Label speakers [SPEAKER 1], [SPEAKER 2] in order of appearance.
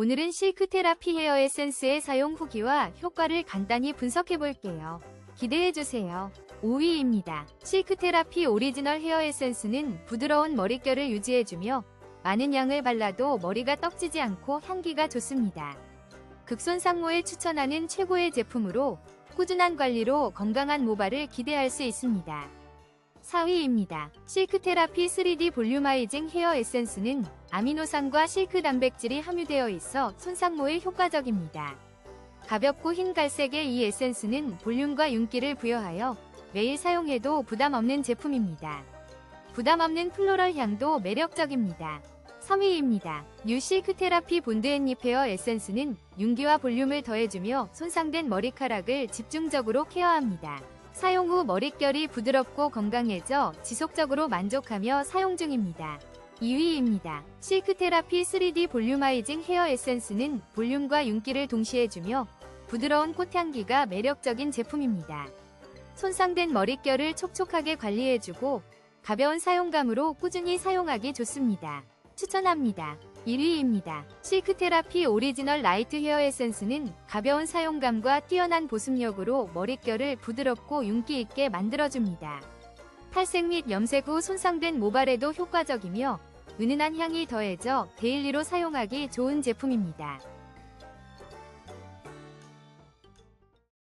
[SPEAKER 1] 오늘은 실크 테라피 헤어 에센스의 사용 후기와 효과를 간단히 분석해 볼게요. 기대해 주세요. 5위입니다. 실크 테라피 오리지널 헤어 에센스는 부드러운 머릿결을 유지해주며 많은 양을 발라도 머리가 떡지지 않고 향기가 좋습니다. 극손 상모에 추천하는 최고의 제품으로 꾸준한 관리로 건강한 모발을 기대할 수 있습니다. 4위입니다. 실크 테라피 3D 볼륨아이징 헤어 에센스는 아미노산과 실크 단백질이 함유되어 있어 손상모에 효과적입니다. 가볍고 흰 갈색의 이 에센스는 볼륨과 윤기를 부여하여 매일 사용해도 부담 없는 제품입니다. 부담 없는 플로럴 향도 매력적입니다. 3위입니다. 뉴 실크 테라피 본드 앤립 헤어 에센스는 윤기와 볼륨을 더해주며 손상된 머리카락을 집중적으로 케어합니다. 사용 후 머릿결이 부드럽고 건강해져 지속적으로 만족하며 사용 중입니다. 2위입니다. 실크 테라피 3D 볼륨아이징 헤어 에센스는 볼륨과 윤기를 동시에 주며 부드러운 꽃향기가 매력적인 제품입니다. 손상된 머릿결을 촉촉하게 관리해주고 가벼운 사용감으로 꾸준히 사용하기 좋습니다. 추천합니다. 1위입니다. 실크 테라피 오리지널 라이트 헤어 에센스는 가벼운 사용감과 뛰어난 보습력으로 머릿결을 부드럽고 윤기 있게 만들어줍니다. 탈색 및 염색 후 손상된 모발에도 효과적이며 은은한 향이 더해져 데일리로 사용하기 좋은 제품입니다.